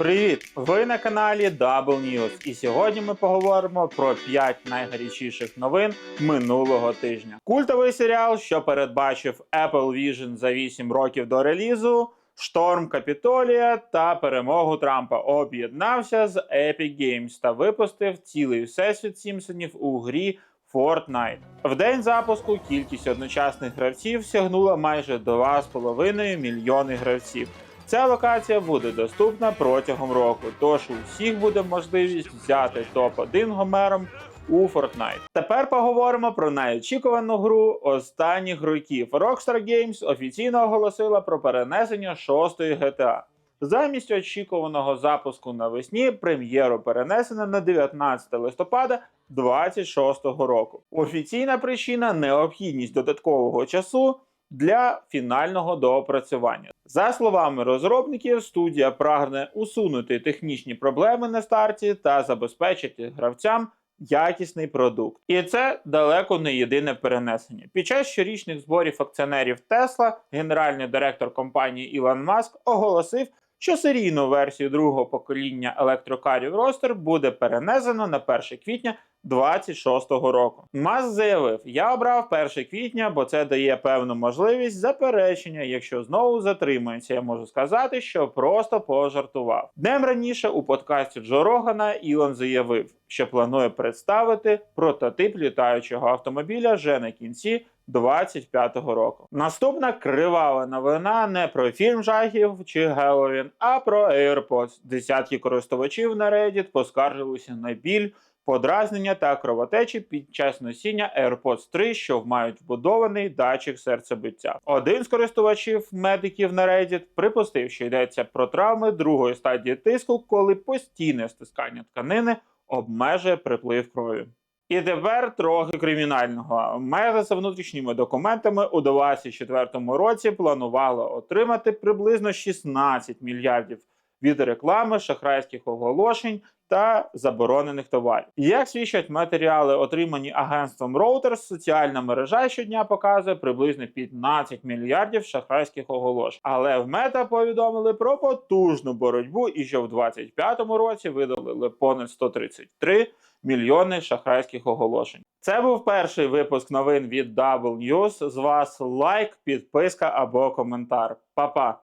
Привіт! Ви на каналі Double News. І сьогодні ми поговоримо про 5 найгарячіших новин минулого тижня. Культовий серіал, що передбачив Apple Vision за 8 років до релізу. Шторм Капітолія та перемогу Трампа об'єднався з Epic Games та випустив цілий всесвіт Сімпсонів у грі Fortnite. В день запуску кількість одночасних гравців сягнула майже 2,5 мільйони гравців. Ця локація буде доступна протягом року, тож у всіх буде можливість взяти топ-1 гомером у Fortnite. Тепер поговоримо про найочікувану гру останніх років. Rockstar Games офіційно оголосила про перенесення шостої GTA. Замість очікуваного запуску навесні прем'єру перенесено на 19 листопада 2026 року. Офіційна причина необхідність додаткового часу для фінального доопрацювання. За словами розробників, студія прагне усунути технічні проблеми на старті та забезпечити гравцям якісний продукт. І це далеко не єдине перенесення. Під час щорічних зборів акціонерів Tesla генеральний директор компанії Ілон Маск оголосив, що серійну версію другого покоління електрокарів Roadster буде перенесено на 1 квітня 26-го року. Маск заявив: Я обрав 1 квітня, бо це дає певну можливість заперечення. Якщо знову затримається, я можу сказати, що просто пожартував. Днем раніше у подкасті Джо Рогана Ілон заявив, що планує представити прототип літаючого автомобіля вже на кінці 25-го року. Наступна кривава новина не про фільм жахів чи Геловін, а про AirPods. Десятки користувачів на Reddit поскаржилися на біль подразнення та кровотечі під час носіння AirPods 3, що мають вбудований датчик серцебиття. Один з користувачів медиків на Reddit припустив, що йдеться про травми другої стадії тиску, коли постійне стискання тканини обмежує приплив крові. І тепер трохи кримінального. Меза за внутрішніми документами у 2024 році планувала отримати приблизно 16 мільярдів від реклами, шахрайських оголошень та заборонених товарів. Як свідчать матеріали, отримані агентством Reuters, соціальна мережа щодня показує приблизно 15 мільярдів шахрайських оголошень. Але в мета повідомили про потужну боротьбу і що в 2025 році видалили понад 133 мільйони шахрайських оголошень. Це був перший випуск новин від Double News. З вас лайк, підписка або коментар. Па-па!